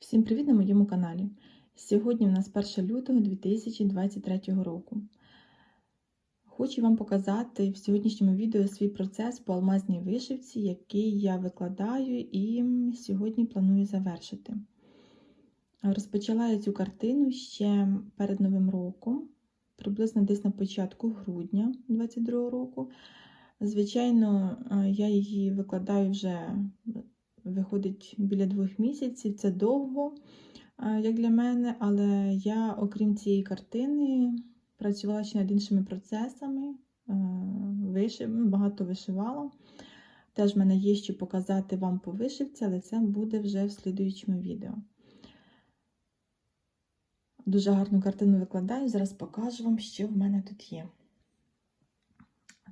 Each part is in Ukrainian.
Всім привіт на моєму каналі. Сьогодні у нас 1 лютого 2023 року. Хочу вам показати в сьогоднішньому відео свій процес по алмазній вишивці, який я викладаю і сьогодні планую завершити. Розпочала я цю картину ще перед Новим роком, приблизно десь на початку грудня 2022 року. Звичайно, я її викладаю вже виходить біля двох місяців. Це довго, як для мене, але я, окрім цієї картини, працювала ще над іншими процесами, вишив, багато вишивала. Теж в мене є що показати вам по вишивці, але це буде вже в слідуючому відео. Дуже гарну картину викладаю, зараз покажу вам, що в мене тут є.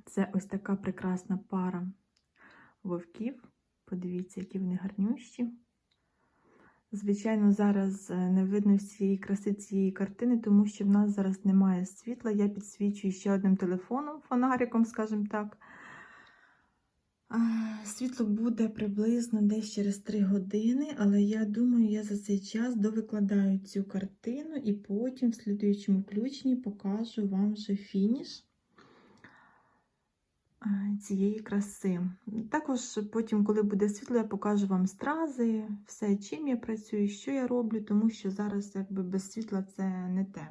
Це ось така прекрасна пара вовків. Подивіться, які вони гарнющі. Звичайно, зараз не видно всієї краси цієї картини, тому що в нас зараз немає світла. Я підсвічую ще одним телефоном, фонариком, скажімо так. Світло буде приблизно десь через 3 години, але я думаю, я за цей час довикладаю цю картину і потім в слідуючому включенні покажу вам вже фініш цієї краси. Також потім, коли буде світло, я покажу вам стрази, все, чим я працюю, що я роблю, тому що зараз якби без світла це не те.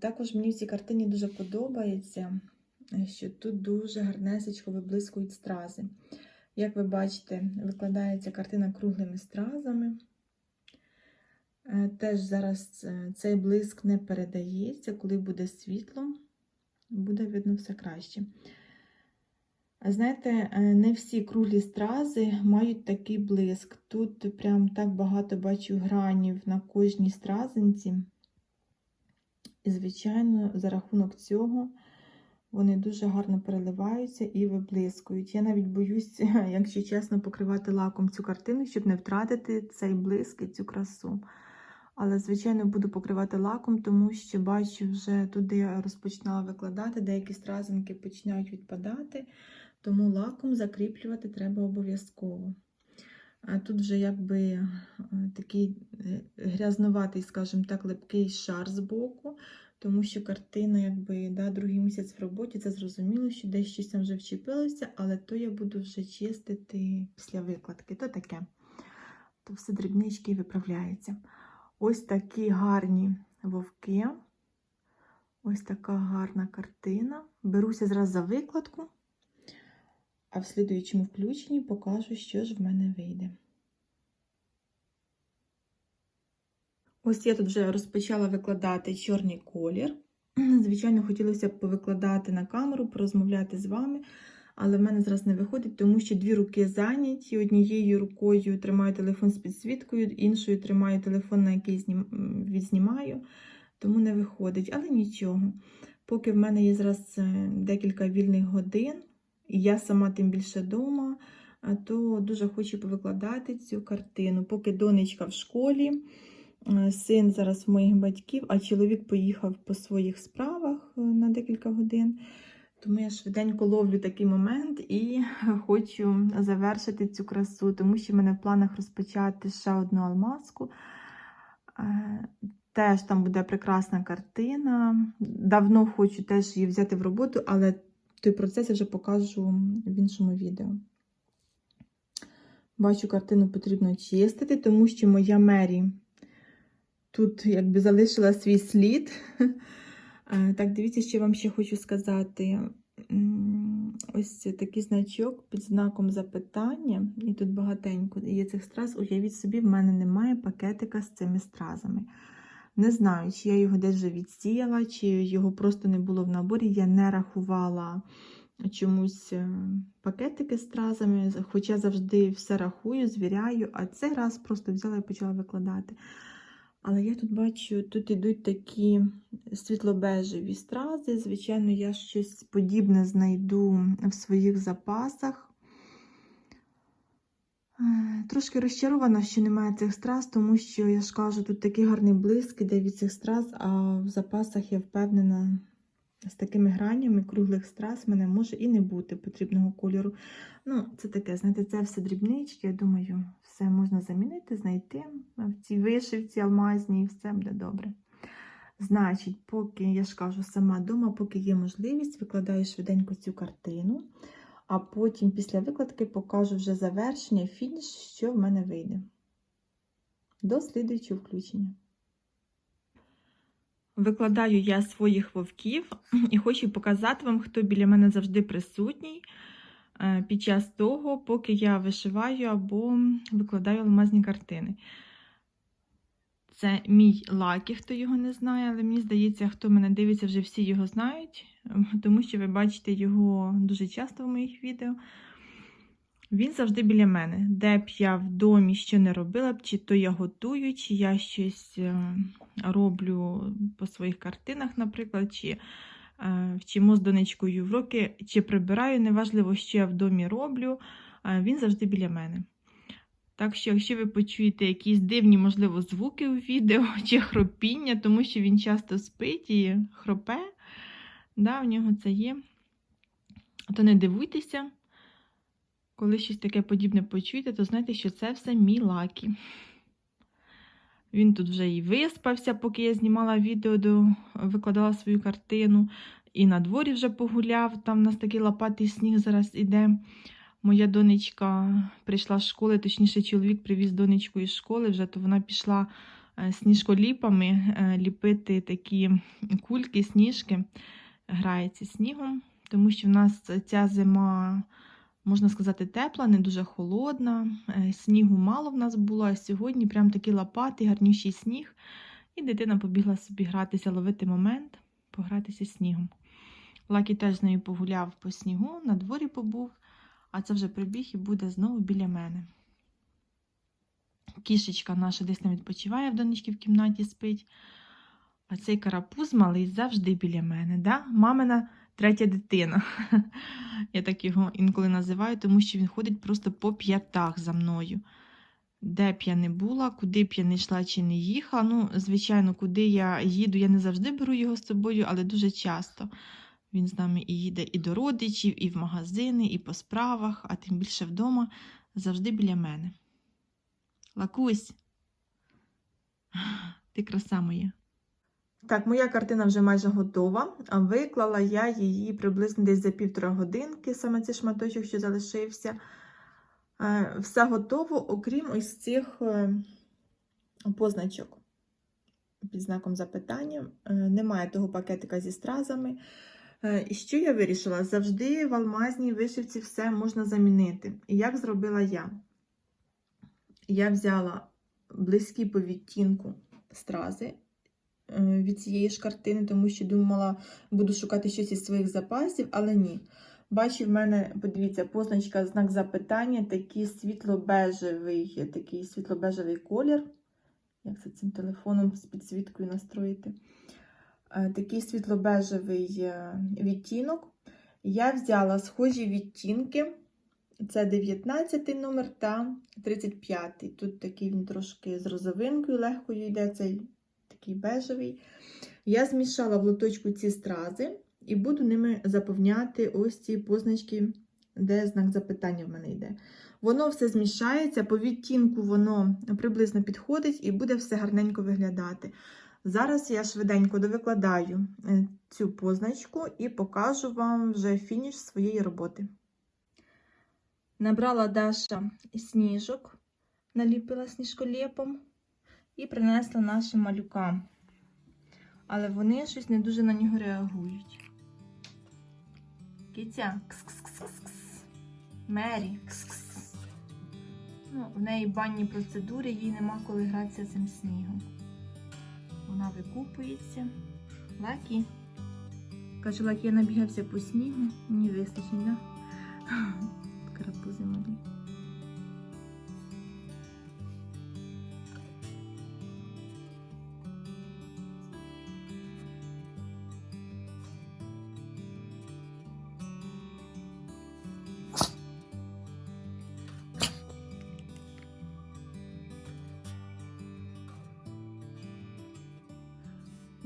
Також мені в цій картині дуже подобається, що тут дуже гарнесечко виблискують стрази. Як ви бачите, викладається картина круглими стразами. Теж зараз цей блиск не передається, коли буде світло буде видно все краще. Знаєте, не всі круглі стрази мають такий блиск. Тут прям так багато бачу гранів на кожній стразинці. І, звичайно, за рахунок цього вони дуже гарно переливаються і виблискують. Я навіть боюся, якщо чесно, покривати лаком цю картину, щоб не втратити цей блиск і цю красу. Але, звичайно, буду покривати лаком, тому що бачу, вже туди я розпочинала викладати, деякі стразинки починають відпадати, тому лаком закріплювати треба обов'язково. А тут вже якби е, такий е, грязноватий, скажімо так, липкий шар з боку, тому що картина, якби да, другий місяць в роботі, це зрозуміло, що десь щось там вже вчепилося, але то я буду вже чистити після викладки. То таке. То все дрібнички виправляється. Ось такі гарні вовки. Ось така гарна картина. Беруся зразу за викладку, а в слідуючому включенні покажу, що ж в мене вийде. Ось я тут вже розпочала викладати чорний колір. Звичайно, хотілося б повикладати на камеру, порозмовляти з вами. Але в мене зараз не виходить, тому що дві руки зайняті. Однією рукою тримаю телефон з підсвіткою, іншою тримаю телефон, на який відзнімаю, тому не виходить. Але нічого. Поки в мене є зараз е, декілька вільних годин, і я сама тим більше вдома, то дуже хочу повикладати цю картину. Поки донечка в школі, е, син зараз в моїх батьків, а чоловік поїхав по своїх справах е, на декілька годин. Тому я швиденько ловлю такий момент і хочу завершити цю красу, тому що в мене в планах розпочати ще одну алмазку. Е, теж там буде прекрасна картина. Давно хочу теж її взяти в роботу, але той процес я вже покажу в іншому відео. Бачу, картину потрібно чистити, тому що моя Мері тут якби залишила свій слід. Так, дивіться, що вам ще хочу сказати. Ось такий значок під знаком запитання, і тут багатенько є цих страз. Уявіть собі, в мене немає пакетика з цими стразами. Не знаю, чи я його десь вже відсіяла, чи його просто не було в наборі. Я не рахувала чомусь е, пакетики з стразами, хоча завжди все рахую, звіряю, а цей раз просто взяла і почала викладати. Але я тут бачу, тут йдуть такі світлобежеві стрази. Звичайно, я щось подібне знайду в своїх запасах. Е, трошки розчарована, що немає цих страз, тому що, я ж кажу, тут такий гарний блиск іде від цих страз, а в запасах я впевнена, з такими гранями круглих страз мене може і не бути потрібного кольору. Ну, це таке, знаєте, це все дрібнички, я думаю, все можна замінити, знайти в цій вишивці алмазній, все буде добре. Значить, поки я ж кажу сама вдома, поки є можливість, викладаю швиденько цю картину, а потім після викладки покажу вже завершення, фініш, що в мене вийде. До слідуючого включення. Викладаю я своїх вовків і хочу показати вам, хто біля мене завжди присутній е, під час того, поки я вишиваю або викладаю алмазні картини. Це мій лакі, хто його не знає, але мені здається, хто мене дивиться, вже всі його знають, тому що ви бачите його дуже часто в моїх відео. Він завжди біля мене. Де б я в домі що не робила б, чи то я готую, чи я щось е, роблю по своїх картинах, наприклад, чи е, вчимо з донечкою уроки, чи прибираю, неважливо, що я в домі роблю, е, він завжди біля мене. Так що, якщо ви почуєте якісь дивні, можливо, звуки у відео чи хропіння, тому що він часто спить і хропе, да, в нього це є, то не дивуйтеся. Коли щось таке подібне почуєте, то знайте, що це все мій лакі. Він тут вже і виспався, поки я знімала відео, до... викладала свою картину. І на дворі вже погуляв. Там у нас такий лопатий сніг зараз іде. Моя донечка прийшла з школи, точніше, чоловік привіз донечку із школи, вже то вона пішла е, сніжколіпами е, ліпити такі кульки, сніжки, грається снігом, тому що в нас ця зима можна сказати, тепла, не дуже холодна. Е, Снігу мало в нас було, а сьогодні прям такий лопатий, гарнющий сніг. І дитина побігла собі гратися, ловити момент, погратися снігом. Лакі теж з нею погуляв по снігу, на дворі побув, а це вже прибіг і буде знову біля мене. Кішечка наша десь там відпочиває в донечки в кімнаті спить. А цей карапуз малий завжди біля мене. Да? Мамина третя дитина. Я так його інколи називаю, тому що він ходить просто по п'ятах за мною. Де б я не була, куди б я не йшла чи не їхала. Ну, звичайно, куди я їду, я не завжди беру його з собою, але дуже часто. Він з нами і їде і до родичів, і в магазини, і по справах, а тим більше вдома завжди біля мене. Лакусь, ти краса моя. Так, моя картина вже майже готова. Виклала я її приблизно десь за півтора годинки, саме цей шматочок, що залишився. Е, Все готово, окрім ось цих е, позначок під знаком запитання. Е, Немає того пакетика зі стразами. І що я вирішила? Завжди в алмазній вишивці все можна замінити. І як зробила я? Я взяла близькі по відтінку стрази від цієї ж картини, тому що думала, буду шукати щось із своїх запасів, але ні. Бачу, в мене, подивіться, позначка, знак запитання, такий світло-бежевий, такий світло-бежевий колір. Як це цим телефоном з підсвіткою настроїти? Такий світло-бежевий відтінок. Я взяла схожі відтінки. Це 19 номер та 35. Тут такий він трошки з розовинкою легкою йде цей такий бежевий. Я змішала в лоточку ці стрази і буду ними заповняти ось ці позначки, де знак запитання в мене йде. Воно все змішається, по відтінку воно приблизно підходить і буде все гарненько виглядати. Зараз я швиденько довикладаю е, цю позначку і покажу вам вже фініш своєї роботи. Набрала Даша сніжок, наліпила сніжколєпом і принесла нашим малюкам. Але вони щось не дуже на нього реагують. Киця, кс-кс-кс-кс. Мері, кс-кс. Ну, в неї банні процедури, їй нема коли гратися цим снігом. Вона викупується. Лакі. Каже, Лакі, я набігався по снігу, мені вистачить, да? Карапузи малі.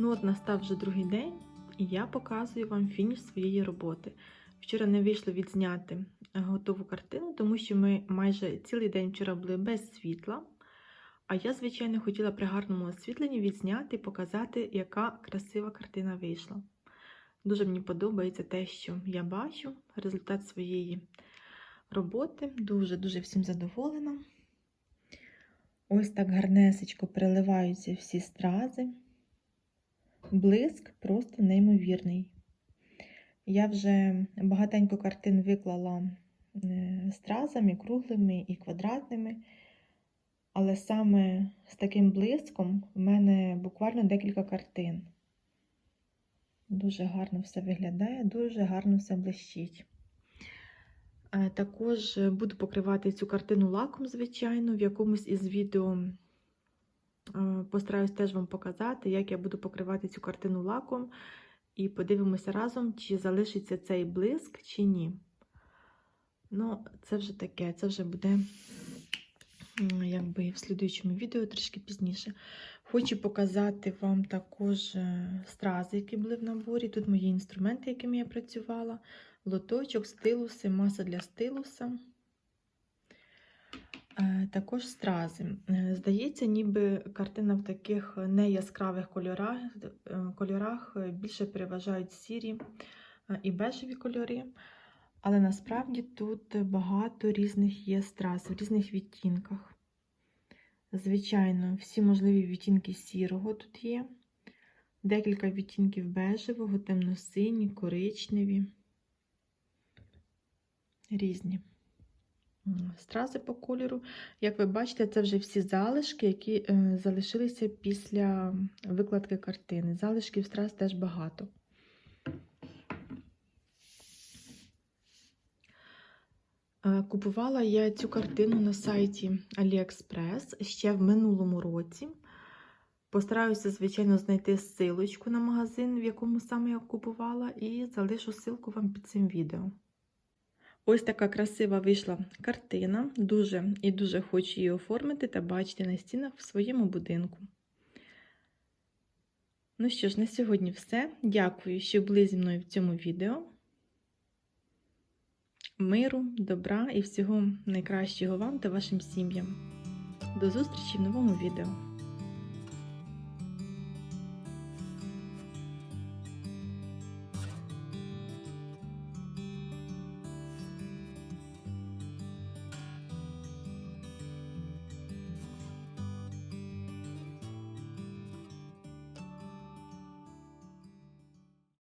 Ну от настав вже другий день, і я показую вам фініш своєї роботи. Вчора не вийшло відзняти готову картину, тому що ми майже цілий день вчора були без світла. А я, звичайно, хотіла при гарному освітленні відзняти і показати, яка красива картина вийшла. Дуже мені подобається те, що я бачу, результат своєї роботи. Дуже-дуже всім задоволена. Ось так гарнесечко переливаються всі стрази. Блиск просто неймовірний. Я вже багатенько картин виклала е, стразами, круглими і квадратними. Але саме з таким блиском в мене буквально декілька картин. Дуже гарно все виглядає, дуже гарно все блищить. Е, Також буду покривати цю картину лаком, звичайно, в якомусь із відео постараюсь теж вам показати, як я буду покривати цю картину лаком. І подивимося разом, чи залишиться цей блиск, чи ні. Ну, це вже таке, це вже буде якби в слідуючому відео трішки пізніше. Хочу показати вам також е, стрази, які були в наборі. Тут мої інструменти, якими я працювала, лоточок, стилуси, маса для стилуса. Е, Також стрази. Е, Здається, ніби картина в таких неяскравих кольорах, е, кольорах більше переважають сірі і бежеві кольори. Але насправді тут багато різних є страз в різних відтінках. Звичайно, всі можливі відтінки сірого тут є. Декілька відтінків бежевого, темно-сині, коричневі. Різні стрази по кольору. Як ви бачите, це вже всі залишки, які е, залишилися після викладки картини. Залишків страз теж багато. Е, Купувала я цю картину на сайті AliExpress ще в минулому році. Постараюся, звичайно, знайти ссылочку на магазин, в якому саме я купувала, і залишу ссылку вам під цим відео. Ось така красива вийшла картина. Дуже і дуже хочу її оформити та бачити на стінах в своєму будинку. Ну що ж, на сьогодні все. Дякую, що були зі мною в цьому відео. Миру, добра і всього найкращого вам та вашим сім'ям. До зустрічі в новому відео!